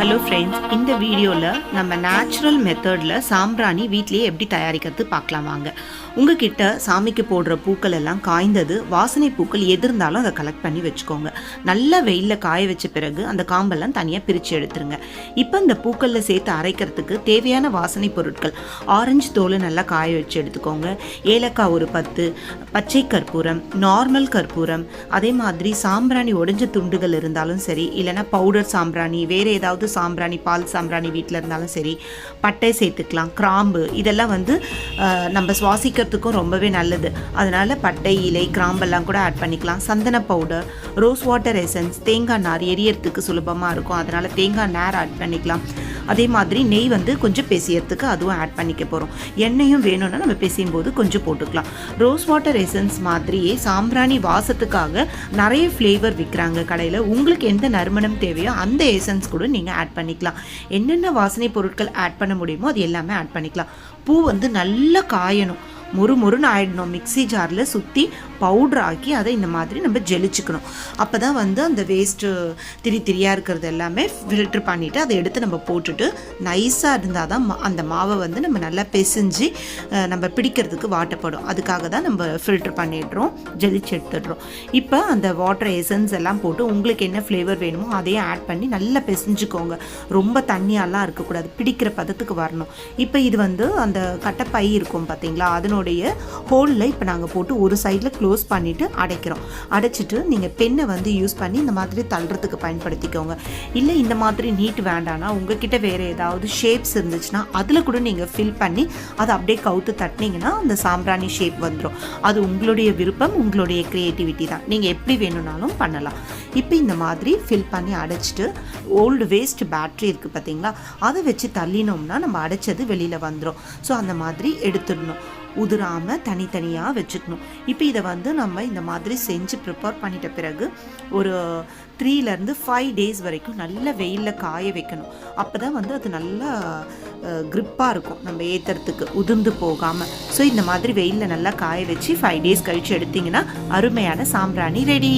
Hello friends இந்த வீடியோவில் நம்ம நேச்சுரல் மெத்தடில் சாம்பிராணி வீட்லேயே எப்படி தயாரிக்கிறது பார்க்கலாம் வாங்க. உங்ககிட்ட சாமிக்கு போடுற பூக்கள் எல்லாம் காய்ந்தது வாசனை பூக்கள் எது இருந்தாலும் அதை கலெக்ட் பண்ணி வச்சுக்கோங்க. நல்ல வெயிலில் காய வச்ச பிறகு அந்த காம்பெல்லாம் தனியாக பிரித்து எடுத்துருங்க. இப்போ இந்த பூக்களில் சேர்த்து அரைக்கிறதுக்கு தேவையான வாசனை பொருட்கள் ஆரஞ்சு தோல் நல்லா காய வச்சு எடுத்துக்கோங்க. ஏலக்காய் ஒரு பத்து பச்சை கற்பூரம் நார்மல் கற்பூரம் அதே மாதிரி சாம்பிராணி உடைஞ்ச துண்டுகள் இருந்தாலும் சரி இல்லைன்னா பவுடர் சாம்பிராணி வேறு ஏதாவது சாம்பிராணி பால் சாம்பிராணி வீட்டில் இருந்தாலும் சரி பட்டை சேர்த்துக்கலாம் கிராம்பு இதெல்லாம் வந்து நம்ம சுவாசிக்கிறதுக்கும் ரொம்பவே நல்லது. அதனால் பட்டை இலை கிராம்பெல்லாம் கூட ஆட் பண்ணிக்கலாம். சந்தன பவுடர் ரோஸ் வாட்டர் எசன்ஸ் தேங்காய் நார் எரியறதுக்கு சுலபமாக இருக்கும். அதனால் தேங்காய் நார் ஆட் பண்ணிக்கலாம். அதே மாதிரி நெய் வந்து கொஞ்சம் பேசியறதுக்கு அதுவும் ஆட் பண்ணிக்க போகிறோம் எண்ணெயும் வேணும்னா நம்ம பேசியும் போது கொஞ்சம் போட்டுக்கலாம். ரோஸ் வாட்டர் எசன்ஸ் மாதிரியே சாம்பிராணி வாசத்துக்காக நிறைய ஃப்ளேவர் விற்கிறாங்க கடையில். உங்களுக்கு எந்த நறுமணம் தேவையோ அந்த எசன்ஸ் கூட நீங்கள் ஆட் பண்ணிக்கலாம். என்னென்ன வாசனை பொருட்கள் ஆட் பண்ண முடியுமோ அது எல்லாமே ஆட் பண்ணிக்கலாம். பூ வந்து நல்லா காயணும். மொறு மொறுன்னு ஆயிடணும். மிக்ஸி ஜாரில் சுற்றி பவுட்ரு ஆக்கி அதை இந்த மாதிரி நம்ம ஜெலிச்சுக்கணும். அப்போ தான் வந்து அந்த வேஸ்ட்டு திரி திரியாக இருக்கிறது எல்லாமே ஃபில்ட்ரு பண்ணிவிட்டு அதை எடுத்து நம்ம போட்டுட்டு நைஸாக இருந்தால் தான் மா- அந்த மாவை வந்து நம்ம நல்லா பிசைஞ்சு நம்ம பிடிக்கிறதுக்கு வாட்டப்படும். அதுக்காக தான் நம்ம ஃபில்ட்ரு பண்ணிடுறோம் ஜெலிச்சு எடுத்துடுறோம். இப்போ அந்த வாட்டர் எசன்ஸ் எல்லாம் போட்டு உங்களுக்கு என்ன ஃப்ளேவர் வேணுமோ அதையும் ஆட் பண்ணி நல்லா பிசைஞ்சுக்கோங்க. ரொம்ப தண்ணியாலாம் இருக்கக்கூடாது. பிடிக்கிற பதத்துக்கு வரணும். இப்போ இது வந்து அந்த கட்டைப்பை இருக்கும் பார்த்தீங்களா பென்னுடைய ஹோலில் இப்போ நாங்கள் போட்டு ஒரு சைடில் க்ளோஸ் பண்ணிவிட்டு அடைக்கிறோம். அடைச்சிட்டு நீங்கள் பென்னை வந்து யூஸ் பண்ணி இந்த மாதிரி தள்ளுறதுக்கு பயன்படுத்திக்கோங்க. இல்லை இந்த மாதிரி நீட் வேண்டாம்னா உங்ககிட்ட வேறு ஏதாவது ஷேப்ஸ் இருந்துச்சுன்னா அதில் கூட நீங்கள் ஃபில் பண்ணி அதை அப்படியே கவுத்து தட்டினீங்கன்னா அந்த சாம்பிராணி ஷேப் வந்துடும் அது உங்களுடைய விருப்பம் உங்களுடைய க்ரியேட்டிவிட்டி தான். நீங்கள் எப்படி வேணும்னாலும் பண்ணலாம். இப்போ இந்த மாதிரி ஃபில் பண்ணி அடைச்சிட்டு ஓல்டு வேஸ்ட் பேட்ரி இருக்குது பார்த்தீங்களா அதை வச்சு தள்ளினோம்னா நம்ம அடைச்சது வெளியில் வந்துடும் ஸோ அந்த மாதிரி எடுத்துடணும். உதிராமல் தனித்தனியாக வச்சுக்கணும். இப்போ இதை வந்து நம்ம இந்த மாதிரி செஞ்சு ப்ரிப்பேர் பண்ணிட்ட பிறகு ஒரு த்ரீலேருந்து ஃபைவ் டேஸ் வரைக்கும் நல்ல வெயிலில் காய வைக்கணும். அப்போ தான் வந்து அது நல்லா க்ரிப்பாக இருக்கும். நம்ம ஏற்றுறதுக்கு உதிர்ந்து போகாமல் ஸோ இந்த மாதிரி வெயிலில் நல்லா காய வச்சு ஃபைவ் டேஸ் கழித்து எடுத்திங்கன்னா அருமையான சாம்பிராணி ரெடி